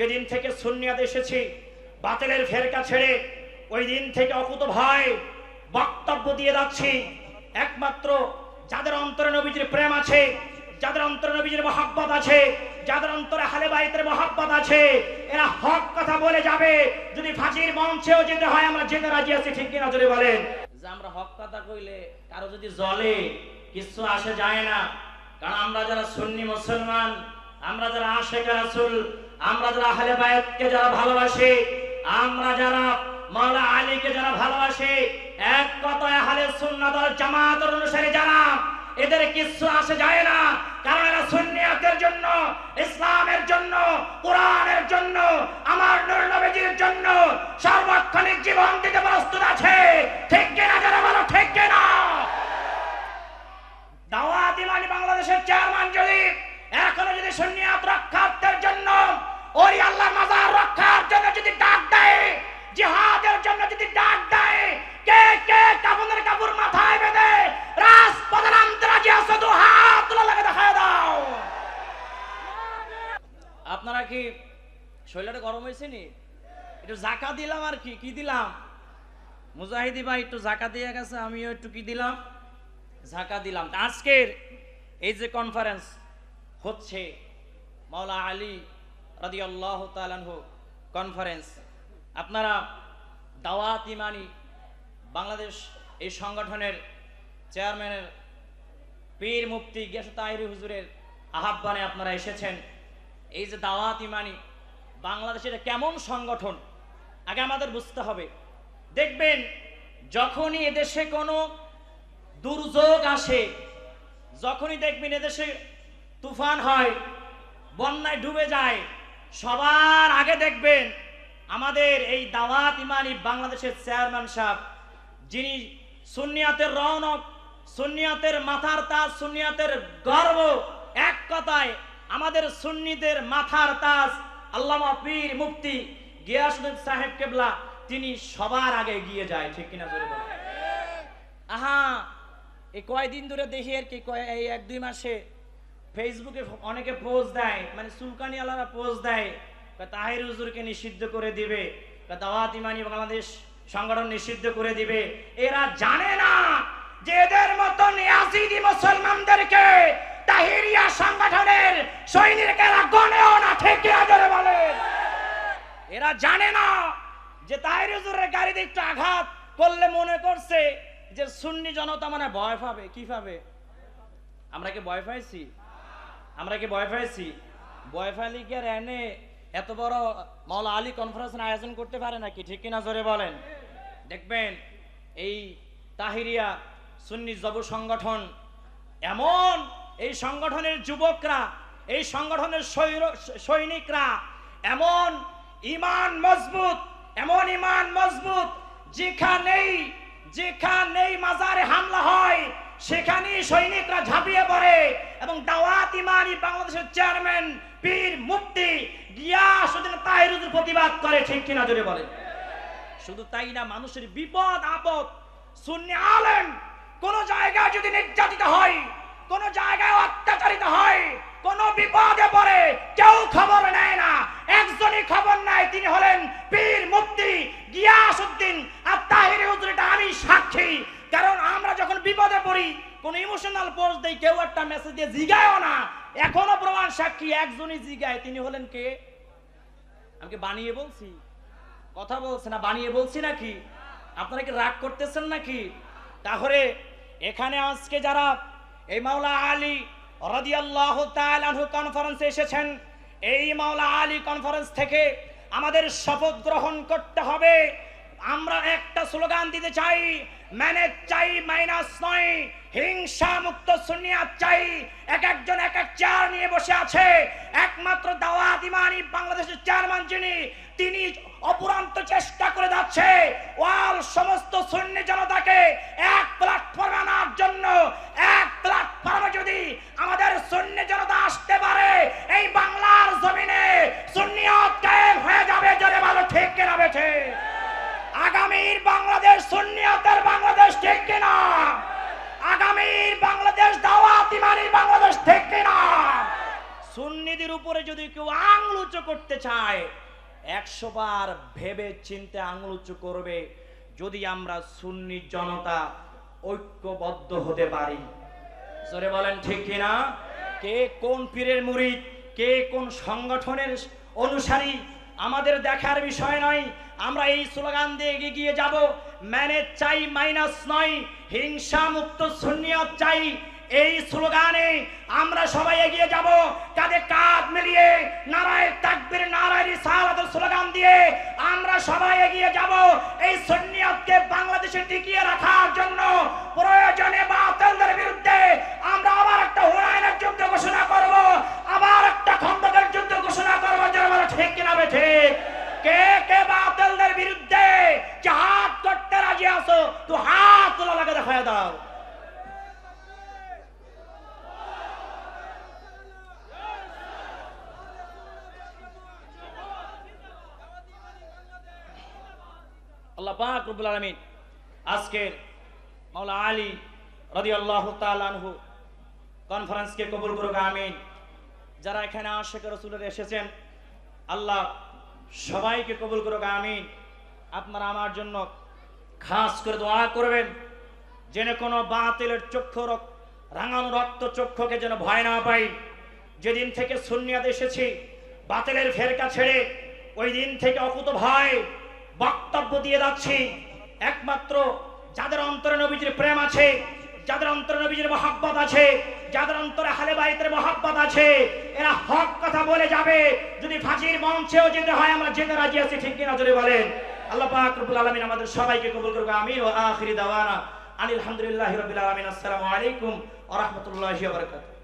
যেদিন থেকে সুন্নিয়াত এসেছি, বাতিলের ফেরকা ছেড়ে ওই দিন থেকে অকুত ভয় বক্তব্য দিয়ে যাচ্ছি। একমাত্র যাদের অন্তরে নবীজির প্রেম আছে, যাদের অন্তরে নবীজির মহাব্বত আছে, যাদের অন্তরে হালে বাইতের মহাব্বত আছে, এরা হক কথা বলে যাবে। যদি ফাঁসির মঞ্চেও যেতে হয়, আমরা যেতে রাজি আছি, ঠিক কিনা জোরে বলেন? যে আমরা হক কথা কইলে কারও যদি জলে কিছু আসে যায় না, কারণ আমরা যারা সুন্নি মুসলমান আমরা যারা আশেখ রাসূল, আমরা যারা আহলে বায়াতকে যারা ভালোবাসি, আমরা যারা মাওলা আলীকে যারা ভালোবাসে, এক কথায় আহলে সুন্নাত ওয়াল জামাতের অনুসারী যারা, এদের কিছু আসে যায় না। কারণ এরা সুন্নিয়াতের জন্য, ইসলামের জন্য, কোরআনের জন্য, আমার নূর নবীজির জন্য সার্বক্ষণিক জীবন দিতে প্রস্তুত আছে। ঠিক কিনা যারা বলো, ঠিক কিনা? কাপড়ের কাপড় মাথায় বেঁধে রাজপথে নামতে হাত লাগে দেখায় দাও। আপনারা কি শরীরটা গরম হয়েছে নি? একটু জাকা দিলাম আর কি কি দিলাম? মুজাহিদি ভাই একটু জাকা দিয়ে গেছে, আমিও একটু কি দিলাম? ঝাঁকা দিলাম। আজকের এই যে কনফারেন্স হচ্ছে মাওলা আলী রাদিয়াল্লাহু তাআলাহু কনফারেন্স আপনারা দাওয়াত ইমানি বাংলাদেশ এই সংগঠনের চেয়ারম্যানের পীর মুফতি গিয়াসু তাহিরি হুজুরের আহ্বানে আপনারা এসেছেন। এই যে দাওয়াত ইমানি, বাংলাদেশের কেমন সংগঠন, আগে আমাদের বুঝতে হবে। দেখবেন, যখনই এদেশে কোনো দুর্যোগ আসে, যখনই দেখবেন এদেশে তুফান হয়, বন্যায় ডুবে যায়, সবার আগে দেখবেন আমাদের এই দাওয়াত ইমানি বাংলাদেশের চেয়ারম্যান সাহেব, যিনি সুন্নিয়াতের রৌনক সুন্নিয়াতের মাথার তাজ সুনিয়াতের গর্ব, এক কথায় আমাদের সুন্নিদের মাথার তাজ আল্লামা পীর মুফতি গিয়াসুদ্দিন সাহেব কেবলা, তিনি সবার আগে এগিয়ে যায়, ঠিক কিনা জোরে আহা এই কয়দিন ধরে দেখি আর কি এই এক দুই মাসে ফেসবুকে অনেকে পোস্ট দেয় মানে সুলকানি আলারা পোস্ট দেয় তাহির হুজুরকে নিষিদ্ধ করে দিবে দাওয়াত ইমানি বাংলাদেশ সংগঠন নিষিদ্ধ করে দিবে। এরা জানে না যে এদের মতো নিয়াজিদি মুসলমানদেরকে তাহিরিয়া সংগঠনের সৈনিকেরা গণেও না থেকে আদরে বলে। এরা জানে না যে তাহির হুজুরের গাড়িতে একটু আঘাত করলে মনে করছে যে সুন্নি জনতা মানে ভয় পাবে। কি পাবে? আমরা কি ভয় পাইছি? আমরা কি ভয় পাইছি? ভয় পাইলে কি আর এনে এত বড় মাওলা আলী কনফারেন্স আয়োজন করতে পারে নাকি? ঠিক কিনা জোরে বলেন। দেখবেন, এই তাহিরিয়া সুন্নি জব সংগঠন এমন, এই সংগঠনের যুবকরা, এই সংগঠনের সৈনিকরা এমন ইমান মজবুত, এমন ইমান মজবুত, যেখানেই যেখানেই মাজারে হামলা হয়, সেখানেই সৈনিকরা ঝাঁপিয়ে পড়ে এবং দাওয়াত ইমানি বাংলাদেশের চেয়ারম্যান, পীর, মুফতি গিয়াসুদ্দিন তাহিরুদ্দিন প্রতিবাদ করে, ঠিক কিনা জোরে বলেন। শুধু তাই না, মানুষের বিপদ, আপদ, সুন্নি আলেম, কোন জায়গায় যদি নির্যাতিত হয়, কোন জায়গায় অত্যাচারিত হয়, কোন বিপদে পড়ে, কেউ খবর নেয় না। একজনই খবর নেয়, তিনি হলেন পীর মুফতি গিয়াসউদ্দিন আর তাহিরি এটা আমি সাক্ষী। কারণ আমরা যখন বিপদে পড়ি, কোন ইমোশনাল পোস্ট দেই, কেউ একটা মেসেজ দিয়ে জিগায়ও না। এখনও প্রমাণ সাক্ষী, একজনই জিগায়, তিনি হলেন কে? আমি বানিয়ে বলছি? কথা বলছে না, বানিয়ে বলছি নাকি? আপনারা কি রাগ করতেছেন নাকি? তাহলে এখানে আজকে যারা এই মাওলা আলী রাদিয়াল্লাহু তাআলা আনহু কনফারেন্সে এসেছেন, এই মাওলা আলী কনফারেন্স থেকে আমাদের শপথ গ্রহণ করতে হবে। আমরা একটা স্লোগান দিতে চাই ম্যানেজ চাই, মাইনাস নয়, হিংসা মুক্ত সুনিয়াত চাই। এক একজন, এক এক চেয়ার নিয়ে বসে আছে। একমাত্র দাওয়াত ইমানি বাংলাদেশের চেয়ারম্যান যিনি, তিনি অপুরান্ত চেষ্টা করে যাচ্ছে। ওয়াল সমস্ত সুন্নি জনতাকে এক প্ল্যাটফর্মে আনার জন্য, এক প্ল্যাটফর্মে যদি আমাদের সুন্নি জনতা আসতে পারে, এই বাংলার জমিনে সুন্নিয়ত হয়ে যাবে, জোরে ভালো ঠিক কেনা বেছে আগামীর বাংলাদেশ সুন্নিয়তের বাংলাদেশ ঠিক কিনা? আগামীর বাংলাদেশ দাওয়াত ইমানির বাংলাদেশ ঠিক কিনা? সুন্নিদের উপরে যদি কেউ আঙুল উঁচু করতে চায় একশো বার ভেবে চিনতে আঙুল উঁচু করবে যদি আমরা সুন্নি জনতা ঐক্যবদ্ধ হতে পারি। জোরে বলেন, ঠিক কিনা? কে কোন পীরের মুরিদ কে কোন সংগঠনের অনুসারী, আমাদের দেখার বিষয় নয়। আমরা এই স্লোগান দিয়ে এগিয়ে গিয়ে যাব ম্যানেজ চাই মাইনাস নয়, হিংসা মুক্ত সুন্নিয়ত চাই এই স্লোগানে আমরা সবাই এগিয়ে যাব কাঁধে কাঁধ মিলিয়ে নারায় তাকবীর, নারায় রিসালাতের স্লোগান দিয়ে আমরা সবাই এগিয়ে যাব। এই সন্নিয়তকে বাংলাদেশে টিকিয়ে রাখার জন্য প্রয়োজনে বাতিলদের বিরুদ্ধে আমরা আবার একটা হুনায়নের যুদ্ধ ঘোষণা করব আবার একটা খন্দকের যুদ্ধ ঘোষণা করব যারা বলে ঠিক কিনা বে ঠিক কে কে বাতিলদের বিরুদ্ধে হাত করতে রাজি আছো তো হাত তোলা লাগে দেখায় দাও আল্লাহ পাক রব্বুল আলামিন আজকের মাওলা আলী রাদিয়াল্লাহু তাআলা আনহু কনফারেন্সকে কবুল করুক, আমিন। যারা এখানে আশেখ রসুলের এসেছেন, আল্লাহ সবাইকে কবুল করুক, আমিন। আপনারা আমার জন্য খাস করে দোয়া করবেন, যেন কোনো বাতিলের চক্ষু রাঙানো রক্ত চক্ষুকে যেন ভয় না পাই। যেদিন থেকে সুন্নিয়াত এসেছি, বাতিলের ফেরকা ছেড়ে ওই দিন থেকে অকুত ভয় বক্তব্য দিয়ে যাচ্ছি। একমাত্র যাদের অন্তরে নবীজির প্রেম আছে, যাদের অন্তরে নবীজির মহাব্বত আছে, যাদের অন্তরে হালে বাইতের মহাব্বত আছে, এরা হক কথা বলে যাবে। যদি ফাঁসির মঞ্চেও যেতে হয়, আমরা যেতে রাজি আছি, ঠিক কিনা যদি বলেন। আল্লাহ পাক রব্বুল আলামিন আমাদের সবাইকে কবুল করুক, আমিন ওয়া আখিরি দাওয়ানা। আনিল হামদুলিল্লাহি রাব্বিল আলামিন। আসসালামু আলাইকুম ওয়া রাহমাতুল্লাহি ওয়া বারাকাতুহু।